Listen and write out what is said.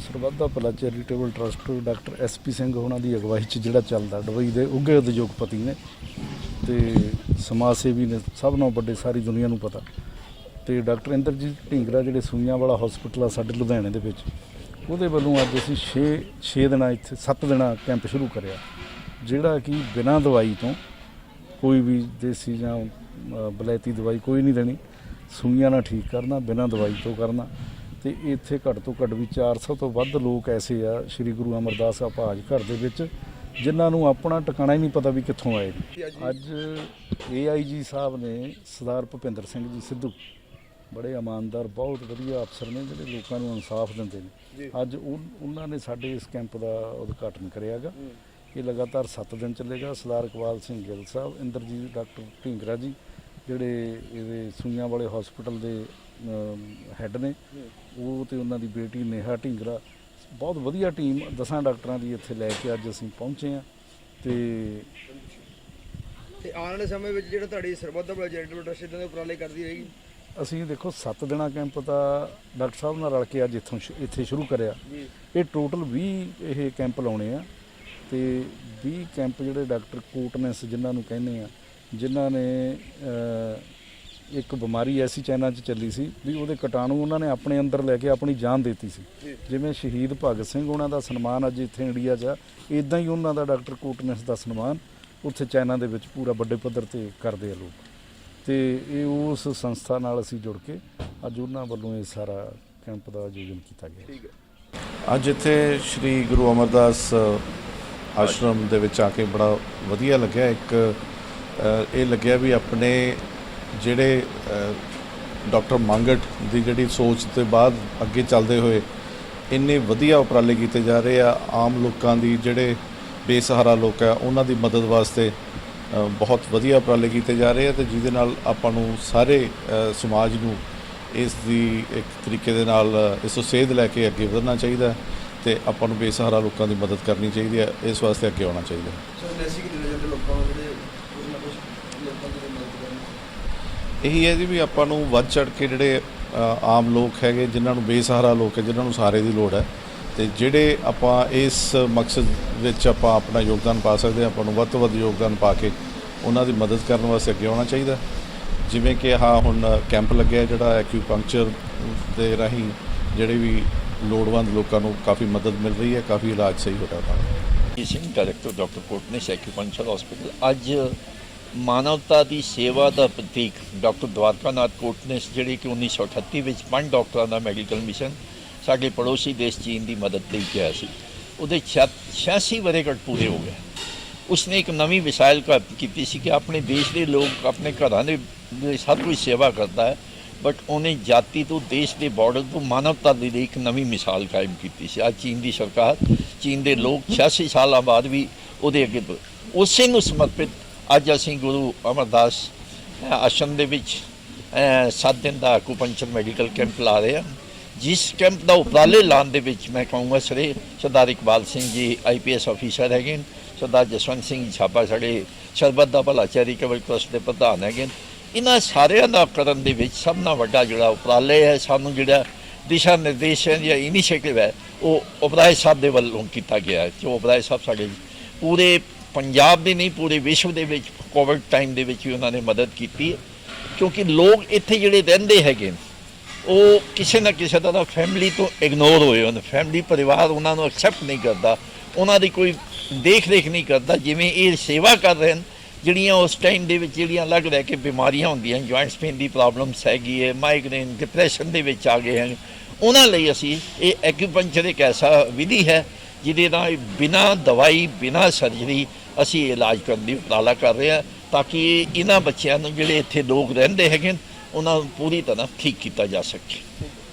ਸਰਬੱਧਾ ਭਲਾ charitable trust doctor SP Singh ਹੋਣਾ ਦੀ ਅਗਵਾਈ 'ਚ ਜਿਹੜਾ ਚੱਲਦਾ ਦੁਬਈ ਦੇ ਉੱਘੇ ਉਦਯੋਗਪਤੀ ਨੇ ਤੇ ਸਮਾਜ ਸੇਵੀ ਨੇ ਸਭ ਨਾਲੋਂ ਵੱਡੇ ਸਾਰੀ ਦੁਨੀਆ ਨੂੰ ਪਤਾ। ਤੇ ਡਾਕਟਰ ਇੰਦਰਜੀਤ ਢਿੰਗਰਾ ਜਿਹੜੇ ਸੂਈਆਂ ਵਾਲਾ ਹਸਪੀਟਲ ਆ ਸਾਡੇ ਲੁਧਿਆਣੇ ਦੇ ਵਿੱਚ ਉਹਦੇ ਵੱਲੋਂ ਅੱਜ ਅਸੀਂ 6 6 ਦਿਨਾਂ ਇੱਥੇ 7 ਦਿਨਾਂ ਕੈਂਪ ਸ਼ੁਰੂ ਕਰਿਆ। ਜਿਹੜਾ ਕਿ ਬਿਨਾਂ ਦਵਾਈ ਤੋਂ ਕੋਈ ਵੀ ਦੇਸੀ ਜਾਂ ਅ, ਬਲੈਤੀ ਦਵਾਈ ਕੋਈ ਨਹੀਂ ਦੇਣੀ। ਸੂਈਆਂ ਨਾਲ ਠੀਕ ਕਰਨਾ ਬਿਨਾਂ ਦਵਾਈ ਤੋਂ ਕਰਨਾ। ਤੇ ਇੱਥੇ ਘੱਟ ਤੋਂ ਘੱਟ ਵੀ 400 ਤੋਂ ਵੱਧ ਲੋਕ ਐਸੇ ਆ ਸ੍ਰੀ ਗੁਰੂ ਅਮਰਦਾਸ ਆਪਾਜ ਘਰ ਦੇ ਵਿੱਚ ਜਿਨ੍ਹਾਂ ਨੂੰ ਆਪਣਾ ਟਿਕਾਣਾ ਹੀ ਨਹੀਂ ਪਤਾ ਵੀ ਕਿੱਥੋਂ ਆਏ ਨੇ। ਅੱਜ ਏਆਈਜੀ ਸਾਹਿਬ ਨੇ ਸਰਦਾਰ ਭੁਪਿੰਦਰ ਸਿੰਘ ਜੀ ਸਿੱਧੂ ਬੜੇ ਇਮਾਨਦਾਰ ਬਹੁਤ ਵਧੀਆ ਅਫਸਰ ਨੇ ਜਿਹੜੇ ਲੋਕਾਂ ਨੂੰ ਇਨਸਾਫ ਦਿੰਦੇ ਨੇ। ਅੱਜ ਉਹ- ਉਹਨਾਂ ਨੇ ਸਾਡੇ ਇਸ ਕੈਂਪ ਦਾ ਉਦਘਾਟਨ ਕਰਿਆਗਾ ਇਹ ਲਗਾਤਾਰ 7 ਦਿਨ ਚੱਲੇਗਾ। ਸਰਦਾਰ ਇਕਬਾਲ ਸਿੰਘ ਗਿੱਲ ਸਾਹਿਬ ਇੰਦਰਜੀਤ ਡਾਕਟਰ ਢਿੰਗਰਾ ਜੀ ਜਿਹੜੇ ਇਹਦੇ ਸੂਈਆਂ ਵਾਲੇ ਹਸਪੀਟਲ ਦੇ ਹੈੱਡ ਨੇ। ਉਹ ਤੇ ਉਹਨਾਂ ਦੀ ਬੇਟੀ ਨੇਹਾ ਢਿੰਗਰਾ। ਬਹੁਤ ਵਧੀਆ ਟੀਮ ਦਸਾਂ ਡਾਕਟਰਾਂ ਦੀ ਇੱਥੇ ਲੈ ਕੇ ਅੱਜ ਅਸੀਂ ਪਹੁੰਚੇ ਆ ਤੇ ਤੇ ਆਉਣ ਵਾਲੇ ਸਮੇਂ ਵਿੱਚ ਜਿਹੜਾ ਤੁਹਾਡੀ ਸਰਬੱਤ ਦਾ ਚੈਰੀਟੇਬਲ ਟਰਸਟ ਇਦਾਂ ਦੇ ਉਪਰਾਲੇ ਕਰਦੀ ਰਹੇਗੀ ਅਸੀਂ ਦੇਖੋ 7 ਦਿਨਾਂ ਕੈਂਪ ਤਾਂ ਡਾਕਟਰ ਸਾਹਿਬ ਨਾਲ ਰਲ ਕੇ ਅੱਜ ਇੱਥੋਂ ਇੱਥੇ ਸ਼ੁਰੂ ਕਰਿਆ। ਇਹ ਟੋਟਲ 20 ਇਹ ਕੈਂਪ ਲਾਉਣੇ ਆ। ਤੇ 20 ਕੈਂਪ ਜਿਹੜੇ ਡਾਕਟਰ ਕੋਟਨੈਸ ਜਿਨ੍ਹਾਂ ਨੂੰ ਕਹਿੰਦੇ ਆ ਜਿਨ੍ਹਾਂ ਨੇ ਇੱਕ ਬਿਮਾਰੀ ਐਸੀ ਚਾਈਨਾ 'ਚ ਚੱਲੀ ਸੀ ਵੀ ਉਹਦੇ ਕੀਟਾਣੂ ਉਹਨਾਂ ਨੇ ਆਪਣੇ ਅੰਦਰ ਲੈ ਕੇ ਆਪਣੀ ਜਾਨ ਦਿੱਤੀ ਸੀ। ਜਿਵੇਂ ਸ਼ਹੀਦ ਭਗਤ ਸਿੰਘ ਉਹਨਾਂ ਦਾ ਸਨਮਾਨ ਅੱਜ ਇੱਥੇ ਇੰਡੀਆ 'ਚ ਆ ਇਦਾਂ ਹੀ ਉਹਨਾਂ ਦਾ ਡਾਕਟਰ ਕੋਟਨੈਸ ਦਾ ਸਨਮਾਨ ਉੱਥੇ ਚਾਈਨਾ ਦੇ ਵਿੱਚ ਪੂਰਾ ਵੱਡੇ ਪੱਧਰ ਤੇ ਕਰਦੇ ਆ ਲੋਕ। ਤੇ ਇਹ ਉਸ ਸੰਸਥਾ ਨਾਲ ਅਸੀਂ ਜੁੜ ਕੇ ਅੱਜ ਉਹਨਾਂ ਵੱਲੋਂ ਇਹ ਸਾਰਾ ਕੈਂਪ ਦਾ ਆਯੋਜਨ ਕੀਤਾ ਗਿਆ। ਠੀਕ ਹੈ। ਅੱਜ ਇੱਥੇ ਸ੍ਰੀ ਗੁਰੂ ਅਮਰਦਾਸ ਆਸ਼ਰਮ ਦੇ ਵਿੱਚ ਆ ਕੇ ਬੜਾ ਵਧੀਆ ਲੱਗਿਆ। ਇੱਕ ਇਹ ਲੱਗਿਆ ਵੀ ਆਪਣੇ ਜਿਹੜੇ ਡਾਕਟਰ ਮੰਗਟ ਦੀ ਜਿਹੜੀ ਸੋਚ ਤੇ ਬਾਅਦ ਅੱਗੇ ਚੱਲਦੇ ਹੋਏ ਇੰਨੇ ਵਧੀਆ ਉਪਰਾਲੇ ਕੀਤੇ ਜਾ ਰਹੇ ਆ, ਆਮ ਲੋਕਾਂ ਦੀ ਜਿਹੜੇ ਬੇਸਹਾਰਾ ਲੋਕ ਆ, ਉਹਨਾਂ ਦੀ ਮਦਦ ਵਾਸਤੇ ਬਹੁਤ ਵਧੀਆ ਉਪਰਾਲੇ ਕੀਤੇ ਜਾ ਰਹੇ ਆ ਤੇ ਜਿਹਦੇ ਨਾਲ ਆਪਾਂ ਨੂੰ ਸਾਰੇ ਸਮਾਜ ਨੂੰ ਇਸ ਦੀ ਇੱਕ ਤਰੀਕੇ ਦੇ ਨਾਲ ਇਸ ਤੋਂ ਸੇਧ ਲੈ ਕੇ ਅੱਗੇ ਵਧਣਾ ਚਾਹੀਦਾ ਹੈ ਤੇ ਆਪਾਂ ਨੂੰ ਬੇਸਹਾਰਾ ਲੋਕਾਂ ਦੀ ਮਦਦ ਕਰਨੀ ਚਾਹੀਦੀ ਹੈ, ਇਸ ਵਾਸਤੇ ਅੱਗੇ ਆਉਣਾ ਚਾਹੀਦਾ ਹੈ। ਸਰ, ਮੈਸੇਜ ਕਿ ਦੇਣਾ ਲੋਕਾਂ ਨੂੰ ਜਿਹੜੇ ਕੁਝ ਨਾ ਕੁਝ ਲੋਕਾਂ ਦੀ ਮਦਦ ਕਰਨ ਇਹੀ ਹੈ ਜੀ ਵੀ ਆਪਾਂ ਨੂੰ ਵੱਧ ਚੜ ਕੇ ਜਿਹੜੇ ਆਮ ਲੋਕ ਹੈਗੇ, ਜਿਨ੍ਹਾਂ ਨੂੰ ਬੇਸਹਾਰਾ ਲੋਕ ਹੈ, ਜਿਨ੍ਹਾਂ ਨੂੰ ਸਹਾਰੇ ਦੀ ਲੋੜ ਹੈ, ਤੇ ਜਿਹੜੇ ਆਪਾਂ ਇਸ ਮਕਸਦ ਵਿੱਚ ਆਪਾਂ ਆਪਣਾ ਯੋਗਦਾਨ ਪਾ ਸਕਦੇ ਹਾਂ, ਆਪਾਂ ਨੂੰ ਵੱਧ ਤੋਂ ਵੱਧ ਯੋਗਦਾਨ ਪਾ ਕੇ ਉਹਨਾਂ ਦੀ ਮਦਦ ਕਰਨ ਵਾਸਤੇ ਅੱਗੇ ਆਉਣਾ ਚਾਹੀਦਾ ਜਿਵੇਂ ਕਿ ਹਾਂ ਹੁਣ ਕੈਂਪ ਲੱਗਿਆ ਜਿਹੜਾ ਐਕਿਊਪੰਕਚਰ ਦੇ ਰਾਹੀਂ ਜਿਹੜੇ ਵੀ ਲੋੜਵੰਦ ਲੋਕਾਂ ਨੂੰ ਕਾਫੀ ਮਦਦ ਮਿਲ ਰਹੀ ਹੈ, ਕਾਫੀ ਇਲਾਜ ਸਹੀ ਹੋ ਰਿਹਾ ਹੈ। Ji Singh director doctor Kotnis acupuncture hospital ਅੱਜ ਮਾਨਵਤਾ ਦੀ ਸੇਵਾ ਦਾ ਪ੍ਰਤੀਕ ਡਾਕਟਰ ਦਵਾਰਕਾਨਾਥ ਕੋਟਨੇਸ਼ ਜਿਹੜੇ ਕਿ 1938 ਵਿੱਚ ਪੰਜ ਡਾਕਟਰਾਂ ਦਾ ਮੈਡੀਕਲ ਮਿਸ਼ਨ ਸਾਡੇ ਪੜੋਸੀ ਦੇਸ਼ ਚੀਨ ਦੀ ਮਦਦ ਲਈ ਗਿਆ ਸੀ। ਉਹਦੇ 86 ਵਰ੍ਹੇਗਢ ਪੂਰੇ ਹੋ ਗਏ। ਉਸਨੇ ਇੱਕ ਨਵੀਂ ਮਿਸਾਈਲ ਕ- ਕੀਤੀ ਸੀ ਕਿ ਆਪਣੇ ਦੇਸ਼ ਦੇ ਲੋਕ ਆਪਣੇ ਘਰਾਂ ਦੇ ਸਭ ਕੁਝ ਸੇਵਾ ਕਰਦਾ ਹੈ, ਬਟ ਉਹਨੇ ਜਾਤੀ ਤੋਂ ਦੇਸ਼ ਦੇ ਬਾਰਡਰ ਤੋਂ ਮਾਨਵਤਾ ਦੇ ਲਈ ਇੱਕ ਨਵੀਂ ਮਿਸਾਲ ਕਾਇਮ ਕੀਤੀ ਸੀ। ਅੱਜ ਚੀਨ ਦੀ ਸਰਕਾਰ, ਚੀਨ ਦੇ ਲੋਕ 86 ਸਾਲਾਂ ਬਾਅਦ ਵੀ ਉਹਦੇ ਅੱਗੇ ਬ- ਉਸੇ ਨੂੰ ਸਮਰਪਿਤ ਅੱਜ ਅਸੀਂ ਗੁਰੂ ਅਮਰਦਾਸ ਆਸ਼ਰਮ ਦੇ ਵਿੱਚ 7 ਦਿਨ ਦਾ ਐਕੂਪੰਕਚਰ ਮੈਡੀਕਲ ਕੈਂਪ ਲਾ ਰਹੇ ਹਾਂ ਜਿਸ ਕੈਂਪ ਦਾ ਉਪਰਾਲੇ ਲਾਉਣ ਦੇ ਵਿੱਚ ਮੈਂ ਕਹੂੰਗਾ ਸਰੇ ਸਰਦਾਰ ਇਕਬਾਲ ਸਿੰਘ ਜੀ ਆਈਪੀਐਸ ਅਫੀਸਰ ਹੈਗੇ ਨੇ, ਸਰਦਾਰ ਜਸਵੰਤ ਸਿੰਘ ਛਾਪਾ ਸਾਡੇ ਸਰਬੱਤ ਦਾ ਭਲਾ ਚੈਰੀਟੇਬਲ ਟਰਸਟ ਦੇ ਪ੍ਰਧਾਨ ਹੈਗੇ ਨੇ। ਇਹਨਾਂ ਸਾਰਿਆਂ ਦਾ ਕਰਨ ਦੇ ਵਿੱਚ ਸਭ ਨਾਲ ਵੱਡਾ ਜਿਹੜਾ ਉਪਰਾਲੇ ਹੈ ਸਾਨੂੰ ਜਿਹੜਾ ਦਿਸ਼ਾ ਨਿਰਦੇਸ਼ ਹੈ ਜਾਂ ਇਨੀਸ਼ੀਏਟਿਵ ਹੈ ਉਹ ਉਪਰਾਏ ਸਾਹਿਬ ਦੇ ਵੱਲੋਂ ਕੀਤਾ ਗਿਆ ਹੈ ਜੋ ਉਪਰਾਏ ਸਾਹਿਬ ਸਾਡੇ ਪੂਰੇ ਪੰਜਾਬ ਦੇ ਨਹੀਂ ਪੂਰੇ ਵਿਸ਼ਵ ਦੇ ਵਿੱਚ ਕੋਵਿਡ ਟਾਈਮ ਦੇ ਵਿੱਚ ਵੀ ਉਹਨਾਂ ਨੇ ਮਦਦ ਕੀਤੀ ਕਿਉਂਕਿ ਲੋਕ ਇੱਥੇ ਜਿਹੜੇ ਰਹਿੰਦੇ ਹੈਗੇ ਨੇ, ਉਹ ਕਿਸੇ ਨਾ ਕਿਸੇ ਤਰ੍ਹਾਂ ਫੈਮਿਲੀ ਤੋਂ ਇਗਨੋਰ ਹੋਏ ਹਨ ਫੈਮਿਲੀ ਪਰਿਵਾਰ ਉਹਨਾਂ ਨੂੰ ਐਕਸੈਪਟ ਨਹੀਂ ਕਰਦਾ ਉਹਨਾਂ ਦੀ ਕੋਈ ਦੇਖ ਰੇਖ ਨਹੀਂ ਕਰਦਾ ਜਿਵੇਂ ਇਹ ਸੇਵਾ ਕਰ ਰਹੇ ਹਨ ਜਿਹੜੀਆਂ ਉਸ ਟਾਈਮ ਦੇ ਵਿੱਚ ਜਿਹੜੀਆਂ ਅਲੱਗ ਰਹਿ ਕੇ ਬਿਮਾਰੀਆਂ ਹੁੰਦੀਆਂ ਜੁਆਇੰਟਸ ਪੇਨ ਦੀ ਪ੍ਰੋਬਲਮਸ ਹੈਗੀ ਹੈ ਮਾਈਗ੍ਰੇਨ ਡਿਪਰੈਸ਼ਨ ਦੇ ਵਿੱਚ ਆ ਗਏ ਹਨ ਉਹਨਾਂ ਲਈ ਅਸੀਂ ਇਹ ਐਕਿਊਪੰਕਚਰ ਇੱਕ ਐਸਾ ਵਿਧੀ ਹੈ ਜਿਹਦੇ ਨਾਲ ਬਿਨਾਂ ਦਵਾਈ, ਬਿਨਾਂ ਸਰਜਰੀ ਅਸੀਂ ਇਲਾਜ ਕਰਨ ਦੀ ਉਪਰਾਲਾ ਕਰ ਰਹੇ ਹਾਂ ਤਾਂ ਕਿ ਇਹਨਾਂ ਬੱਚਿਆਂ ਨੂੰ ਜਿਹੜੇ ਇੱਥੇ ਲੋਕ ਰਹਿੰਦੇ ਹੈਗੇ ਉਹਨਾਂ ਨੂੰ ਪੂਰੀ ਤਰ੍ਹਾਂ ਠੀਕ ਕੀਤਾ ਜਾ ਸਕੇ।